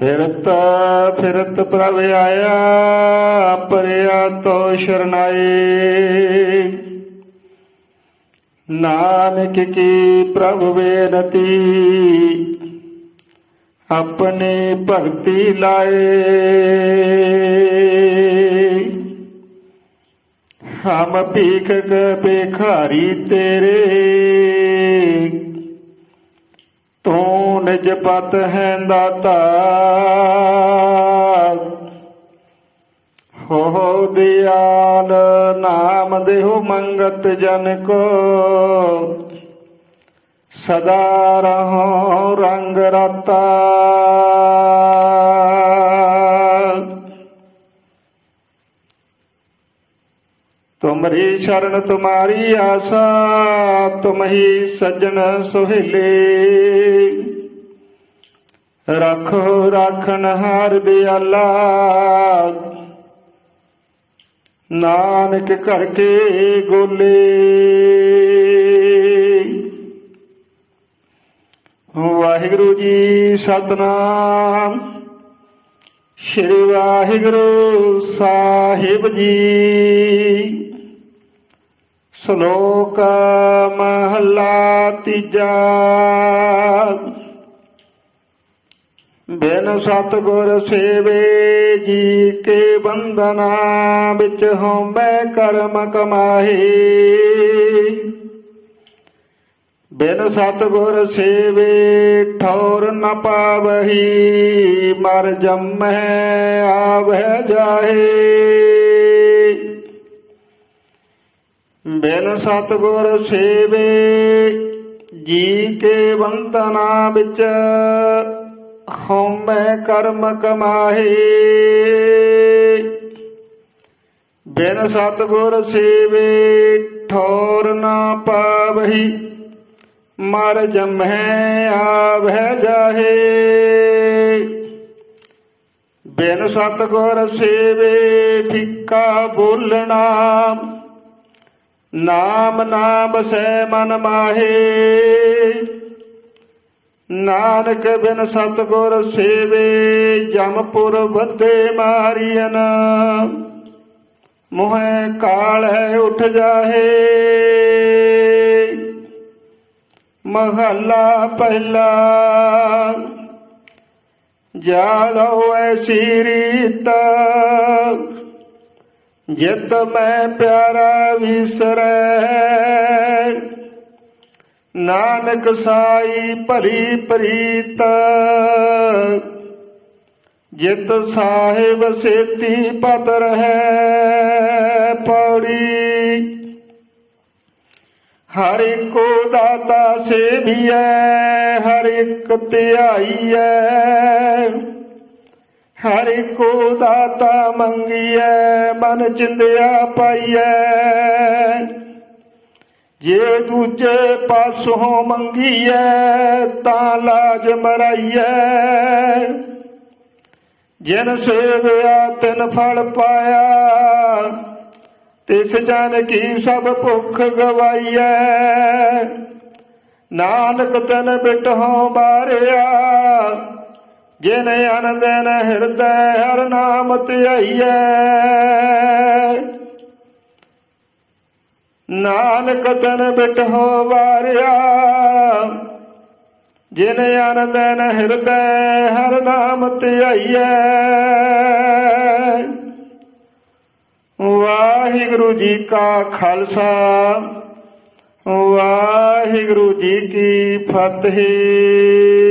ਫਿਰਤ ਫਿਰਤ ਪ੍ਰਭ ਆਇਆ, ਪਰਿਆ ਤੋ ਸ਼ਰਨਾਏ ਨਾਨਕ ਕੀ ਪ੍ਰਭ ਬੇਨਤੀ, ਆਪਣੇ ਭਗਤੀ ਲਾਏ। ਹਮ ਭੀਖ ਭਿਖਾਰੀ ਤੇਰੇ ਤੂੰ ਨਿਜ ਪਤ ਹੈ ਦਾਤਾ। ਹੋ ਦਿਆਲ ਨਾਮ ਦੇਹੁ ਮੰਗਤ ਜਨ ਕੋ। ਸਦਾ ਰਹੋ ਰੰਗ ਰਤਾ। ਤੁਮਰੀ ਸ਼ਰਨ ਤੁਮਾਰੀ ਆਸਾ ਤੁਮ ਹੀ ਸਜਣ ਸੁਹੇਲੇ। ਰੱਖੋ ਰਾਖਣ ਹਾਰ ਦਿਆਲਾ। ਨਾਨਕ ਕਰਕੇ ਗੋਲੇ। ਵਾਹਿਗੁਰੂ ਜੀ ਸਤਨਾਮ। ਸ਼੍ਰੀ ਵਾਹਿਗੁਰੂ ਸਾਹਿਬ ਜੀ। ਸ਼ਲੋਕ ਮਹਲਾ ਤੀਜਾ। ਬਿਨ ਸਤਗੁਰ ਸੇਵੇ ਜੀ ਕੇ ਬੰਧਨਾ ਵਿੱਚ ਹੋਮੈ ਕਰਮ ਕਮਾਹੀ। ਬਿਨ ਸਤਗੁਰ ਸੇਵੇ ਠੌਰ ਨ ਪਾਵਹੀ, ਮਰ ਜੰਮੈ ਆਵਹਿ ਜਾਹੇ। ਬਿਨ ਸਤਗੁਰ ਸੇਵੇ, ਜੀ ਕੇ ਬੰਧਨਾ ਵਿੱਚ ਹਉਮੈ ਕਰਮ ਕਮਾਹੇ। ਬਿਨ ਸਤਗੁਰ ਸੇਵੇ ਠੋਰ ਨਾ ਪਾਵਹੀ, ਮਰ ਜਮਹਿ ਆਵਹਿ ਜਾਹੇ। ਬਿਨ ਸਤਗੁਰ ਸੇਵੇ, ਫਿੱਕਾ ਬੋਲਣਾ ਨਾਮ ਨਾ ਬਸੈ ਮਨ ਮਾਹੇ। ਨਾਨਕ ਬਿਨ ਸਤਗੁਰ ਸੇਵੇ ਜਮਪੁਰ ਵੱਧੇ ਮਾਰੀਨ ਮੋਹਿ ਕਾਲ ਹੈ ਉਠ ਜਾਹੇ। ਮਹੱਲਾ ਪਹਿਲਾ। ਜਾਲੋ ਐਸੀ ਰੀਤ। ਜਿਤ ਮੈਂ ਪਿਆਰਾ ਵਿਸਰੈ। ਨਾਨਕ ਸਾਈ ਭਰੀ ਪ੍ਰੀਤ, ਜਿਤ ਸਾਹਿਬ ਸੇਤੀ ਪਤ ਰਹੈ ਪੌੜੀ। ਹਰ ਇੱਕੋ ਦਾਤਾ ਸੇਵੀਐ, ਹਰ ਇੱਕ ਧਿਆਈਐ। ਹਰ ਇੱਕੋ ਦਾਤਾ ਮੰਗੀਐ, ਮਨ ਚਿੰਦਿਆ ਪਾਈਐ। ਜੇ ਦੂਜੇ ਪਾਸੋਂ ਮੰਗੀਐ, ਤਾਂ ਲਾਜ ਮਰਾਈਐ। ਜਿਨ ਸੇਵਿਆ, ਤਿਨ ਫਲ ਪਾਇਆ। ਤਿਸ ਜਨ ਕੀ ਸਭ ਭੁੱਖ ਗਵਾਈਐ। ਨਾਨਕ ਤਨ ਬਿਟਹੁ ਬਾਰਿਆ। ਜਿਨ ਅਨੰਦਨ ਹਿਰਦੈ, ਹਰ ਨਾਮ ਧਿਆਈਐ। ਨਾਨਕ ਤਨ ਬਿਟਹੁ ਵਾਰਿਆ, ਜਿਨ ਆਨੰਦਨ ਹਿਰਦੈ, ਹਰ ਨਾਮ ਧਿਆਈਐ। ਵਾਹਿਗੁਰੂ ਜੀ ਕਾ ਖਾਲਸਾ, ਵਾਹਿਗੁਰੂ ਜੀ ਕੀ ਫਤਿਹ।